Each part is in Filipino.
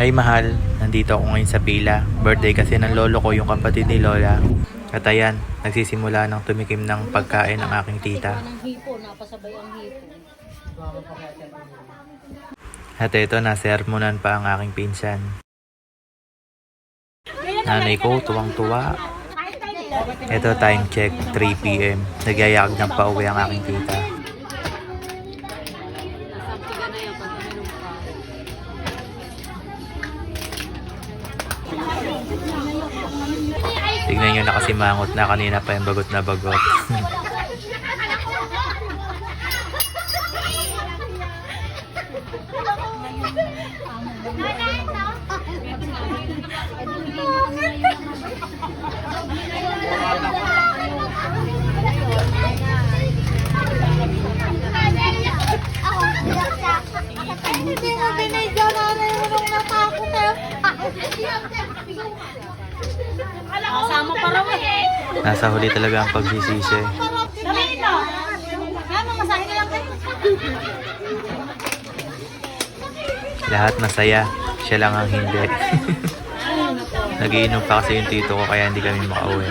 Ay mahal, nandito ako ngayon sa pila. Birthday kasi ng lolo ko, yung kapatid ni Lola. At ayan, nagsisimula ng tumikim ng pagkain ng aking tita. ng hipo, napasabay ang hipo. At ito, nasermonan pa ang aking pinsan. Nanay ko, tuwang-tuwa. Ito, time check, 3pm. Nagyayakag ng pauwi ang aking tita. Tignan nyo na kasi mangot na kanina pa yung bagot na bagot. Hindi mo binigyan na rin nung natakot eh. Kasama pa raw eh. Nasa huli talaga ang pagsisisi. Lahat masaya. Siya lang ang hindi. Nagiinom pa kasi yung tito ko kaya hindi kami makauwi.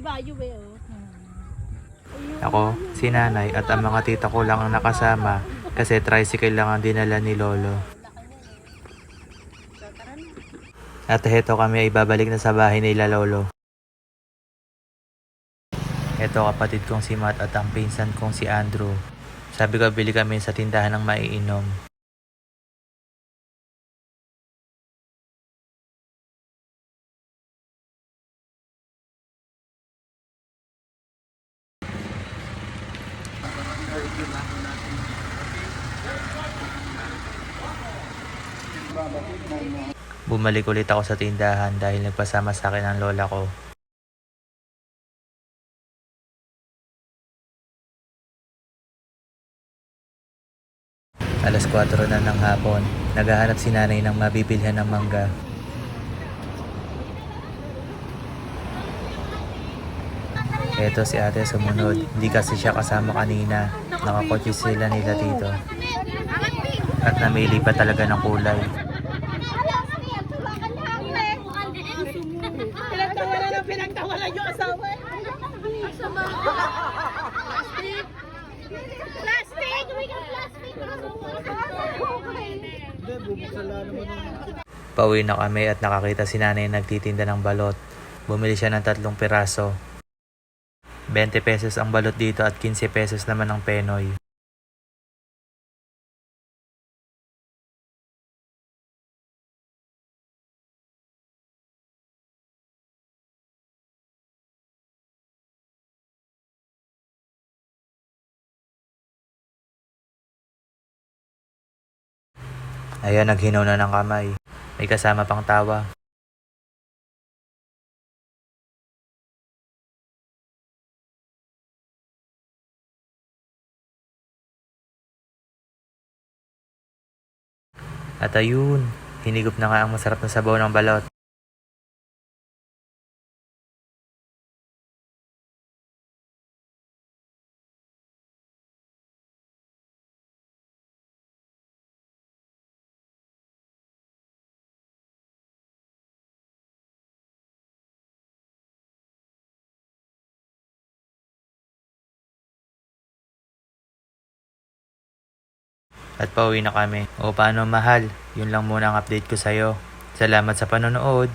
Ito ibayo eh oh. Ako, si nanay at ang mga tita ko lang ang nakasama kasi tricycle lang ang dinala ni Lolo. At heto kami ay babalik na sa bahay nila Lolo. Heto kapatid kong si Matt at ang pinsan kong si Andrew. Sabi ko bili kami sa tindahan ng maiinom. Bumalik ulit ako sa tindahan dahil nagpasama sa akin ang lola ko. Alas 4 na ng hapon, naghahanap si nanay ng mabibilhan ng mangga. Eto si ate sumunod, hindi kasi siya kasama kanina. Nakakotse sila nila dito. At namili pa talaga ng kulay. Pauwi na kami at nakakita si nanay nagtitinda ng balot. Bumili siya ng tatlong piraso. 20 pesos ang balot dito at 15 pesos naman ang penoy. Ayan, naghinaw na ng kamay. May kasama pang tawa. At ayun, hinigop na nga ang masarap na sabaw ng balot. At pauwi na kami. O paano mahal? Yun lang muna ang update ko sa'yo. Salamat sa panonood.